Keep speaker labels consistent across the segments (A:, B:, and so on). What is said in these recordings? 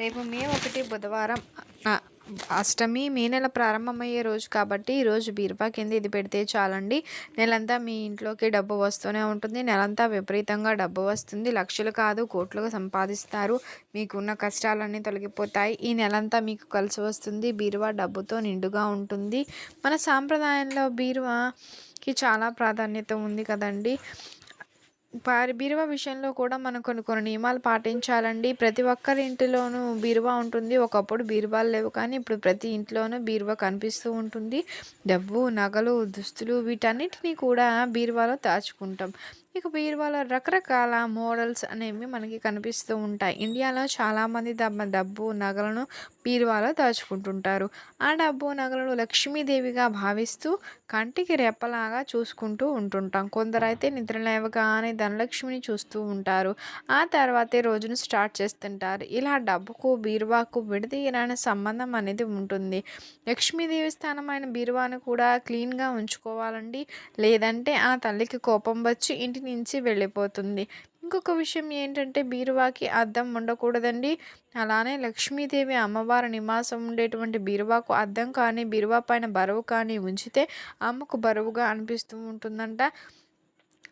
A: రేపు మే ఒకటి బుధవారం అష్టమి మే నెల ప్రారంభమయ్యే రోజు కాబట్టి ఈరోజు బీరువా కింద ఇది పెడితే చాలండి. నెలంతా మీ ఇంట్లోకి డబ్బు వస్తూనే ఉంటుంది. నెలంతా విపరీతంగా డబ్బు వస్తుంది. లక్షలు కాదు కోట్లుగా సంపాదిస్తారు. మీకున్న కష్టాలన్నీ తొలగిపోతాయి. ఈ నెలంతా మీకు కలిసి వస్తుంది. బీరువా డబ్బుతో నిండుగా ఉంటుంది. మన సాంప్రదాయంలో బీరువాకి చాలా ప్రాధాన్యత ఉంది కదండి. వారి బీరువా విషయంలో కూడా మనం కొన్ని కొన్ని నియమాలు పాటించాలండి. ప్రతి ఒక్కరి ఇంటిలోనూ బీరువా ఉంటుంది. ఒకప్పుడు బీరువాలు లేవు. కానీ ఇప్పుడు ప్రతి ఇంట్లోనూ బీరువా కనిపిస్తూ ఉంటుంది. డబ్బు నగలు దుస్తులు వీటన్నిటినీ కూడా బీరువాలో దాచుకుంటాం. ఇక బీరువాలో రకరకాల మోడల్స్ అనేవి మనకి కనిపిస్తూ ఉంటాయి. ఇండియాలో చాలామంది తమ డబ్బు నగలను బీరువాలో దాచుకుంటుంటారు. ఆ డబ్బు నగలను లక్ష్మీదేవిగా భావిస్తూ కంటికి రెప్పలాగా చూసుకుంటూ ఉంటుంటాం. కొందరైతే నిద్ర లేవగానే ధనలక్ష్మిని చూస్తూ ఉంటారు. ఆ తర్వాతే రోజును స్టార్ట్ చేస్తుంటారు. ఇలా డబ్బుకు బీరువాకు విడదీయరాని సంబంధం అనేది ఉంటుంది. లక్ష్మీదేవి స్థానమైన బీరువాను కూడా క్లీన్గా ఉంచుకోవాలండి. లేదంటే ఆ తల్లికి కోపం వచ్చి ఇంటి నుంచి వెళ్ళిపోతుంది. ఇంకొక విషయం ఏంటంటే బీరువాకి అద్దం ఉండకూడదండి. అలానే లక్ష్మీదేవి అమ్మవారి నివాసం ఉండేటువంటి బీరువాకు అద్దం కానీ బీరువా పైన బరువు కానీ ఉంచితే అమ్మకు బరువుగా అనిపిస్తూ ఉంటుందంట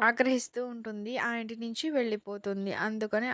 A: ఆగ్రహిస్తూ ఉంటుంది ఆ ఇంటి నుంచి వెళ్ళిపోతుంది. అందుకని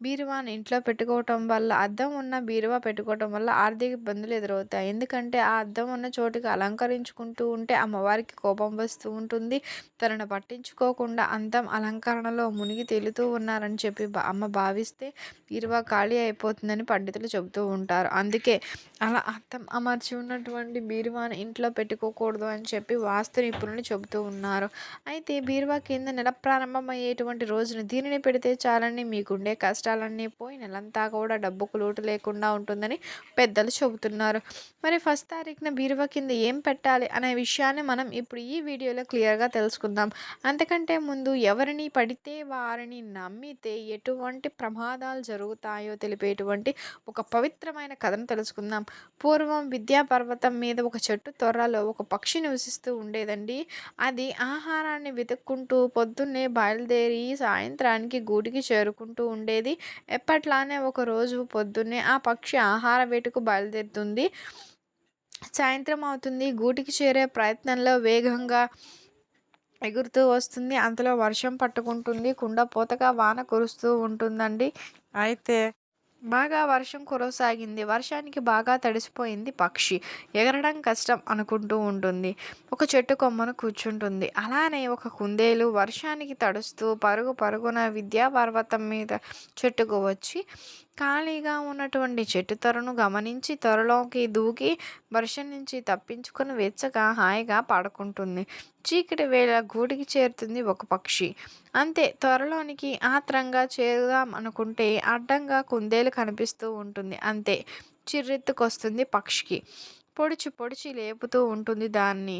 A: బీరువాని ఇంట్లో పెట్టుకోవటం వల్ల అద్దం ఉన్న బీరువా పెట్టుకోవటం వల్ల ఆర్థిక ఇబ్బందులు ఎదురవుతాయి. ఎందుకంటే ఆ అద్దం ఉన్న చోటుకి అలంకరించుకుంటూ ఉంటే అమ్మవారికి కోపం వస్తూ ఉంటుంది. తనను పట్టించుకోకుండా అందం అలంకరణలో మునిగి తేలుతూ ఉన్నారని చెప్పి అమ్మ భావిస్తే బీరువా ఖాళీ అయిపోతుందని పండితులు చెబుతూ ఉంటారు. అందుకే అలా అద్దం అమర్చి ఉన్నటువంటి బీరువాని ఇంట్లో పెట్టుకోకూడదు అని చెప్పి వాస్తు నిపుణులు చెబుతూ ఉన్నారు. అయితే బీరువా కింద నెల ప్రారంభమయ్యేటువంటి రోజున దీనిని పెడితే చాలని మీకుండే కష్టం కష్టాలన్నీ పోయి నెలంతా కూడా డబ్బుకు లోటు లేకుండా ఉంటుందని పెద్దలు చెబుతున్నారు. మరి ఫస్ట్ తారీఖున బీరువా కింద ఏం పెట్టాలి అనే విషయాన్ని మనం ఇప్పుడు ఈ వీడియోలో క్లియర్గా తెలుసుకుందాం. అంతకంటే ముందు ఎవరిని పడితే వారిని నమ్మితే ఎటువంటి ప్రమాదాలు జరుగుతాయో తెలిపేటువంటి ఒక పవిత్రమైన కథను తెలుసుకుందాం. పూర్వం విద్యా పర్వతం మీద ఒక చెట్టు త్వరలో ఒక పక్షి నివసిస్తూ ఉండేదండి. అది ఆహారాన్ని వెతుక్కుంటూ పొద్దున్నే బయలుదేరి సాయంత్రానికి గూటికి చేరుకుంటూ ఉండేది. ఎప్పట్లానే ఒకరోజు పొద్దున్నే ఆ పక్షి ఆహార వేటకు బయలుదేరుతుంది. సాయంత్రం అవుతుంది. గూటికి చేరే ప్రయత్నంలో వేగంగా ఎగురుతూ వస్తుంది. అంతలో వర్షం పట్టుకుంటుంది. కుండపోతగా వాన కురుస్తూ ఉంటుందండి. అయితే బాగా వర్షం కురవసాగింది వర్షానికి బాగా తడిసిపోయింది పక్షి. ఎగరడం కష్టం అనుకుంటూ ఉంటుంది. ఒక చెట్టు కొమ్మను కూర్చుంటుంది. అలానే ఒక కుందేలు వర్షానికి తడుస్తూ పరుగు పరుగున విద్యా పర్వతం మీద చెట్టుకు వచ్చి ఖాళీగా ఉన్నటువంటి చెట్టు తొరను గమనించి త్వరలోకి దూకి వర్షం నుంచి తప్పించుకుని వెచ్చగా హాయిగా పడుకుంటుంది. చీకటి వేళ గూడికి చేరుతుంది ఒక పక్షి. అంతే త్వరలోనికి ఆత్రంగా చేరుదాం అనుకుంటే అడ్డంగా కుందేలు కనిపిస్తూ ఉంటుంది. అంతే చిర్రెత్తుకొస్తుంది పక్షికి. పొడిచి పొడిచి లేపుతూ ఉంటుంది దాన్ని.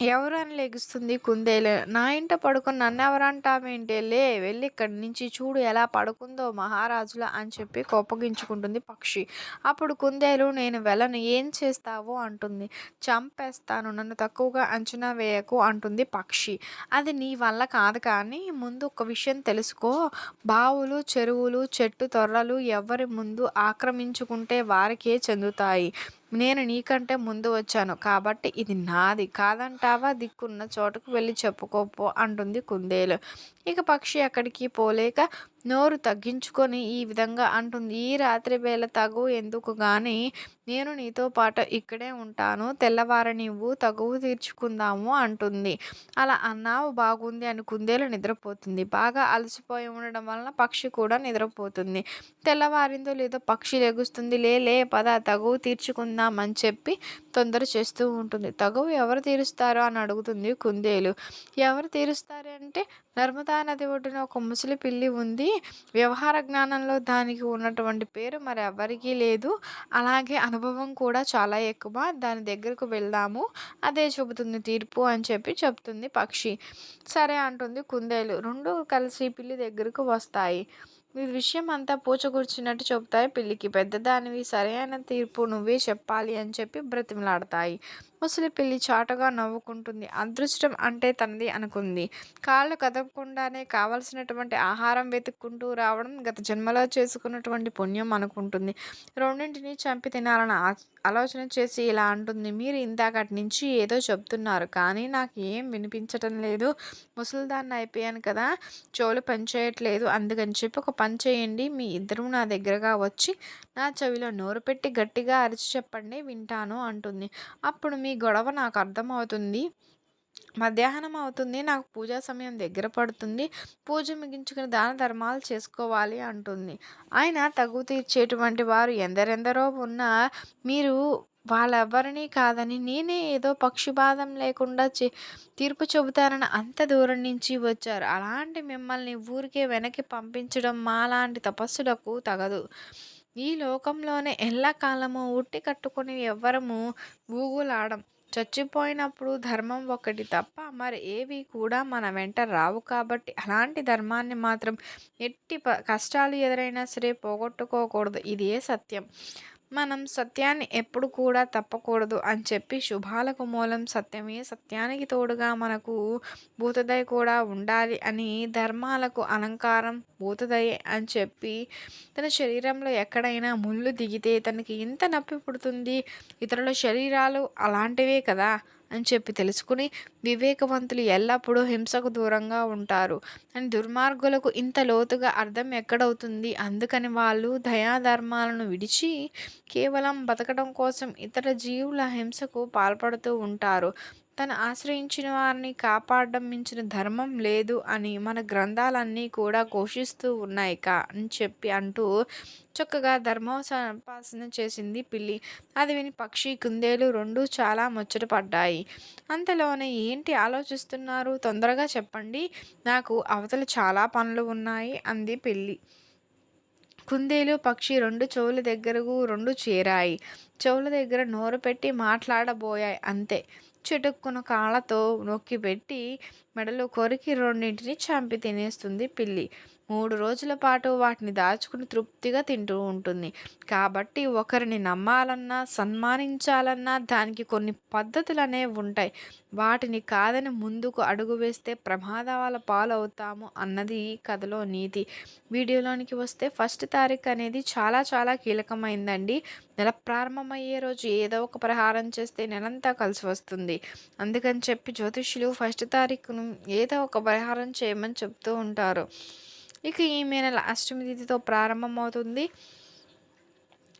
A: ఎవరు అని లెగుస్తుంది కుందేలు? నా ఇంట పడుకుని నన్ను ఎవరంటావేంటి లే వెళ్ళి ఇక్కడి నుంచి చూడు ఎలా పడుకుందో మహారాజుల అని చెప్పి కోపగించుకుంటుంది పక్షి. అప్పుడు కుందేలు నేను వెళ్ళను ఏం చేస్తావో అంటుంది. చంపేస్తాను నన్ను తక్కువగా అంచనా వేయకు అంటుంది పక్షి. అది నీ వల్ల కాదు కానీ ముందు ఒక విషయం తెలుసుకో. బావులు చెరువులు చెట్టు తొర్రలు ఎవరి ముందు ఆక్రమించుకుంటే వారికే చెందుతాయి. నేను నీకంటే ముందు వచ్చాను కాబట్టి ఇది నాది. కాదంటావా? దిక్కున్న చోటుకు వెళ్ళి చెప్పుకోపో అంటుంది కుందేలు. ఇక పక్షి అక్కడికి పోలేక నోరు తగ్గించుకొని ఈ విధంగా అంటుంది. ఈ రాత్రి వేళ తగు ఎందుకు కానీ నేను నీతో పాటు ఇక్కడే ఉంటాను. తెల్లవారు నీవు తగువు తీర్చుకుందాము అంటుంది. అలా అన్నావు బాగుంది అని కుందేలు నిద్రపోతుంది. బాగా అలసిపోయి ఉండడం వలన పక్షి కూడా నిద్రపోతుంది. తెల్లవారిందో లేదో పక్షి లెగుస్తుంది. లే లే పద తగువు తీర్చుకుందాం అని చెప్పి తొందర చేస్తూ ఉంటుంది. తగువు ఎవరు తీరుస్తారో అని అడుగుతుంది కుందేలు. ఎవరు తీరుస్తారు అంటే నర్మదా నది ఒడ్డున ఒక ముసలి పిల్లి ఉంది. వ్యవహార జ్ఞానంలో దానికి ఉన్నటువంటి పేరు మరి ఎవరికీ లేదు. అలాగే అనుభవం కూడా చాలా ఎక్కువ. దాని దగ్గరకు వెళ్దాము. అదే చెబుతుంది తీర్పు అని చెప్పి చెప్తుంది పక్షి. సరే అంటుంది కుందేలు. రెండు కలిసి పిల్లి దగ్గరకు వస్తాయి. ఈ విషయం అంతా పూచకూర్చినట్టు చెబుతాయి పిల్లికి. పెద్దదానివి సరైన తీర్పు నువ్వే చెప్పాలి అని చెప్పి బ్రతిమలాడతాయి. ముసలి పిల్లి చాటుగా నవ్వుకుంటుంది. అదృష్టం అంటే తనది అనుకుంది. కాళ్ళు కదపకుండానే కావలసినటువంటి ఆహారం వెతుక్కుంటూ రావడం గత జన్మలో చేసుకున్నటువంటి పుణ్యం అనుకుంటుంది. రెండింటిని చంపి తినాలని ఆలోచన చేసి ఇలా అంటుంది. మీరు ఇందాకటి నుంచి ఏదో చెప్తున్నారు. కానీ నాకు ఏం వినిపించటం లేదు. ముసలిదాన్ని అయిపోయాను కదా! చెవులు పనిచేయట్లేదు. అందుకని చెప్పి ఒక పని చేయండి. మీ ఇద్దరూ నా దగ్గరగా వచ్చి నా చెవిలో నోరు పెట్టి గట్టిగా అరిచి చెప్పండి వింటాను అంటుంది. అప్పుడు మీ గొడవ నాకు అర్థమవుతుంది. మధ్యాహ్నం అవుతుంది. నాకు పూజా సమయం దగ్గర పడుతుంది. పూజ ముగించుకుని దాన ధర్మాలు చేసుకోవాలి అంటుంది. ఆయన తగు తీర్చేటువంటి వారు ఎందరెందరో ఉన్నా మీరు వాళ్ళెవ్వరినీ కాదని నేనే ఏదో పక్షపాతం లేకుండా చే తీర్పు చెబుతారని అంత దూరం నుంచి వచ్చారు. అలాంటి మిమ్మల్ని ఊరికే వెనక్కి పంపించడం మాలాంటి తపస్సులకు తగదు. ఈ లోకంలోనే ఎల్లకాలము ఉట్టి కట్టుకుని ఎవ్వరము ఊగులాడం. చచ్చిపోయినప్పుడు ధర్మం ఒకటి తప్ప మరి ఏవి కూడా మన వెంట రావు కాబట్టి అలాంటి ధర్మాన్ని మాత్రం ఎట్టి కష్టాలు ఎదురైనా సరే పోగొట్టుకోకూడదు. ఇదే సత్యం. మనం సత్యాన్ని ఎప్పుడు కూడా తప్పకూడదు అని చెప్పి శుభాలకు మూలం సత్యమే. సత్యానికి తోడుగా మనకు భూతదయ కూడా ఉండాలి అని ధర్మాలకు అలంకారం భూతదయే అని చెప్పి తన శరీరంలో ఎక్కడైనా ముళ్ళు దిగితే తనకి ఎంత నొప్పి పుడుతుంది. ఇతరుల శరీరాలు అలాంటివే కదా. అని చెప్పి తెలుసుకుని వివేకవంతులు ఎల్లప్పుడూ హింసకు దూరంగా ఉంటారు. అని దుర్మార్గులకు ఇంత లోతుగా అర్థం ఎక్కడవుతుంది? అందుకని వాళ్ళు దయాధర్మాలను విడిచి కేవలం బతకడం కోసం ఇతర జీవుల హింసకు పాల్పడుతూ ఉంటారు. తను ఆశ్రయించిన వారిని కాపాడడం మించిన ధర్మం లేదు అని మన గ్రంథాలన్నీ కూడా ఘోషిస్తూ ఉన్నాయి కా అని చెప్పి అంటూ చక్కగా ధర్మోపాసన చేసింది పిల్లి. అది విని పక్షి కుందేలు రెండు చాలా ముచ్చటపడ్డాయి అంతలోనే ఏంటి ఆలోచిస్తున్నారు? తొందరగా చెప్పండి. నాకు అవతల చాలా పనులు ఉన్నాయి అంది పిల్లి. కుందేలు పక్షి రెండు చెవుల దగ్గరకు రెండు చేరాయి. చెవుల దగ్గర నోరు పెట్టి మాట్లాడబోయాయి అంతే. చిటుక్కున కాళ్ళతో నొక్కిపెట్టి మెడలో కొరికి రెండింటిని చంపి తినేస్తుంది పిల్లి. మూడు రోజుల పాటు వాటిని దాచుకుని తృప్తిగా తింటూ ఉంటుంది. కాబట్టి ఒకరిని నమ్మాలన్నా సన్మానించాలన్నా దానికి కొన్ని పద్ధతులు అనేవి ఉంటాయి. వాటిని కాదని ముందుకు అడుగు వేస్తే ప్రమాదాల పాలవుతాము అన్నది కథలో నీతి. వీడియోలోనికి వస్తే ఫస్ట్ తారీఖు అనేది చాలా చాలా కీలకమైందండి. నెల ప్రారంభమయ్యే రోజు ఏదో ఒక ప్రహారం చేస్తే నెలంతా కలిసి వస్తుంది. అందుకని చెప్పి జ్యోతిష్యులు ఫస్ట్ తారీఖును ఏదో ఒక పరిహారం చేయమని చెప్తూ ఉంటారు. ఇక ఈ మే నెల అష్టమి తిథితో ప్రారంభమవుతుంది.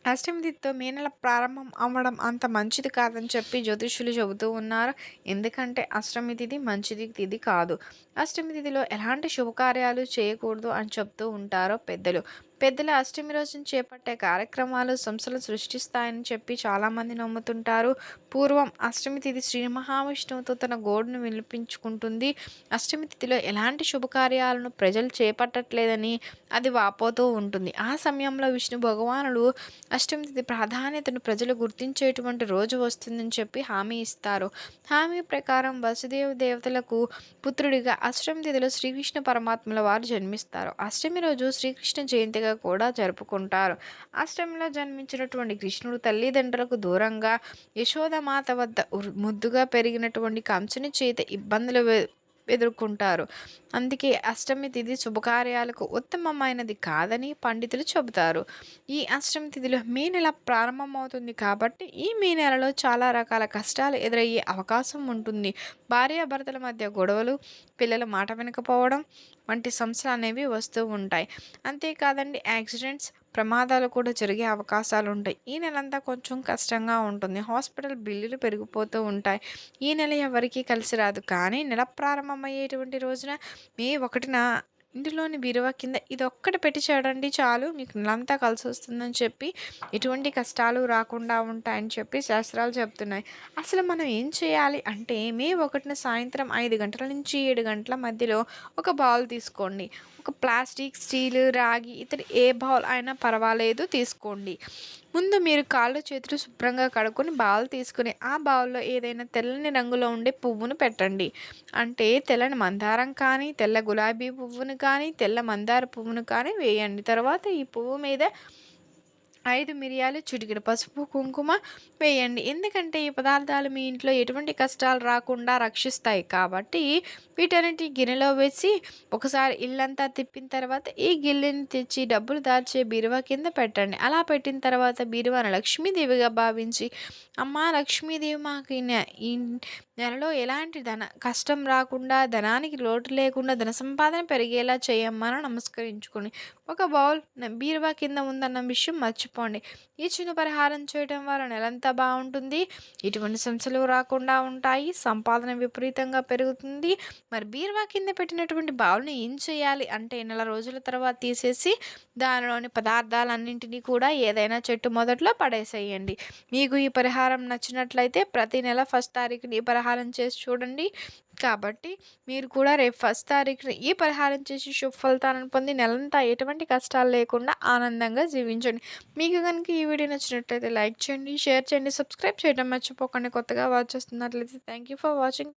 A: అష్టమి తిథితో మే నెల ప్రారంభం అవ్వడం అంత మంచిది కాదని చెప్పి జ్యోతిష్యులు చెబుతూ ఉన్నారు. ఎందుకంటే అష్టమి తిథి మంచిది తిథి కాదు. అష్టమి తిథిలో ఎలాంటి శుభకార్యాలు చేయకూడదు అని చెప్తూ ఉంటారో పెద్దలు. పెద్దల అష్టమి రోజున చేపట్టే కార్యక్రమాలు సంస్థలు సృష్టిస్తాయని చెప్పి చాలామంది నమ్ముతుంటారు. పూర్వం అష్టమి తిథి శ్రీ మహావిష్ణువుతో తన గోడును వినిపించుకుంటుంది. అష్టమి తిథిలో ఎలాంటి శుభకార్యాలను ప్రజలు చేపట్టట్లేదని అది వాపోతూ ఉంటుంది. ఆ సమయంలో విష్ణు భగవానుడు అష్టమి తిథి ప్రాధాన్యతను ప్రజలు గుర్తించేటువంటి రోజు వస్తుందని చెప్పి హామీ ఇస్తారు. హామీ ప్రకారం వసుదేవ దేవతలకు పుత్రుడిగా అష్టమి తిథిలో శ్రీకృష్ణ పరమాత్మల వారు జన్మిస్తారు. అష్టమి రోజు శ్రీకృష్ణ జయంతిగా కూడా జరుపుకుంటారు. అష్టమిలో జన్మించినటువంటి కృష్ణుడు తల్లిదండ్రులకు దూరంగా యశోదమాత వద్ద ముద్దుగా పెరిగినటువంటి కంసుని చేత ఇబ్బందులు ఎదుర్కొంటారు. అందుకే అష్టమి తిథి శుభకార్యాలకు ఉత్తమమైనది కాదని పండితులు చెబుతారు. ఈ అష్టమి తిథిలో మే నెల ప్రారంభమవుతుంది కాబట్టి ఈ మే నెలలో చాలా రకాల కష్టాలు ఎదురయ్యే అవకాశం ఉంటుంది. భార్యాభర్తల మధ్య గొడవలు పిల్లల మాట వినకపోవడం వంటి సమస్యలు అనేవి వస్తూ ఉంటాయి. అంతేకాదండి యాక్సిడెంట్స్ ప్రమాదాలు కూడా జరిగే అవకాశాలు ఉంటాయి ఈ నెలంతా కొంచెం కష్టంగా ఉంటుంది. హాస్పిటల్ బిల్లులు పెరిగిపోతూ ఉంటాయి. ఈ నెల ఎవరికీ కలిసి రాదు. కానీ నెల ప్రారంభమయ్యేటువంటి రోజున మే ఒకటిన ఇంటిలోని బీరువా కింద ఇది ఒక్కటి పెట్టి చూడండి చాలు మీకు నెలంతా కలిసి వస్తుందని చెప్పి ఎటువంటి కష్టాలు రాకుండా ఉంటాయని చెప్పి శాస్త్రాలు చెప్తున్నాయి. అసలు మనం ఏం చేయాలి అంటే మే ఒకటిన సాయంత్రం ఐదు గంటల నుంచి ఏడు గంటల మధ్యలో ఒక బౌల్ తీసుకోండి. ఒక ప్లాస్టిక్ స్టీల్ రాగి ఇతర ఏ బౌల్ అయినా పర్వాలేదు తీసుకోండి. ముందు మీరు కాళ్ళు చేతులు శుభ్రంగా కడుక్కొని బౌల్ తీసుకుని ఆ బౌల్లో ఏదైనా తెల్లని రంగులో ఉండే పువ్వును పెట్టండి. అంటే తెల్లని మందారం కానీ తెల్ల గులాబీ పువ్వును కానీ తెల్ల మందార పువ్వును కానీ వేయండి. తర్వాత ఈ పువ్వు మీద ఐదు మిరియాలు చిటికెడు పసుపు కుంకుమ వేయండి. ఎందుకంటే ఈ పదార్థాలు మీ ఇంట్లో ఎటువంటి కష్టాలు రాకుండా రక్షిస్తాయి కాబట్టి వీటన్నిటి గిన్నెలో వేసి ఒకసారి ఇల్లంతా తిప్పిన తర్వాత ఈ గిన్నెని తెచ్చి డబ్బులు దాచే బీరువా కింద పెట్టండి. అలా పెట్టిన తర్వాత బీరువాను లక్ష్మీదేవిగా భావించి అమ్మ లక్ష్మీదేవి మాకు నెలలో ఎలాంటి ధన కష్టం రాకుండా ధనానికి లోటు లేకుండా ధన సంపాదన పెరిగేలా చేయమ్మని నమస్కరించుకోండి. నమస్కరించుకొని ఒక బౌల్ బీరువా కింద ఉందన్న విషయం మర్చిపోండి. ఈ చిన్న పరిహారం చేయడం వల్ల నెలంతా బాగుంటుంది. ఇటువంటి సమస్యలు రాకుండా ఉంటాయి. సంపాదన విపరీతంగా పెరుగుతుంది. మరి బీరువా కింద పెట్టినటువంటి బౌల్ని ఏం చేయాలి అంటే నెల రోజుల తర్వాత తీసేసి దానిలోని పదార్థాలన్నింటినీ కూడా ఏదైనా చెట్టు మొదట్లో పడేసేయండి. మీకు ఈ పరిహారం నచ్చినట్లయితే ప్రతి నెల ఫస్ట్ తారీఖుని ఈ పరిహారం పరిహారం చేసి చూడండి. కాబట్టి మీరు కూడా రేపు ఫస్ట్ తారీఖున ఈ పరిహారం చేసి శుభ ఫలితాలను పొంది నెలంతా ఎటువంటి కష్టాలు లేకుండా ఆనందంగా జీవించండి. మీకు కనుక ఈ వీడియో నచ్చినట్లయితే లైక్ చేయండి షేర్ చేయండి సబ్స్క్రైబ్ చేయడం మర్చిపోకండి. కొత్తగా వాచ్ చేస్తున్నట్లయితే థ్యాంక్ యూ ఫర్ వాచింగ్.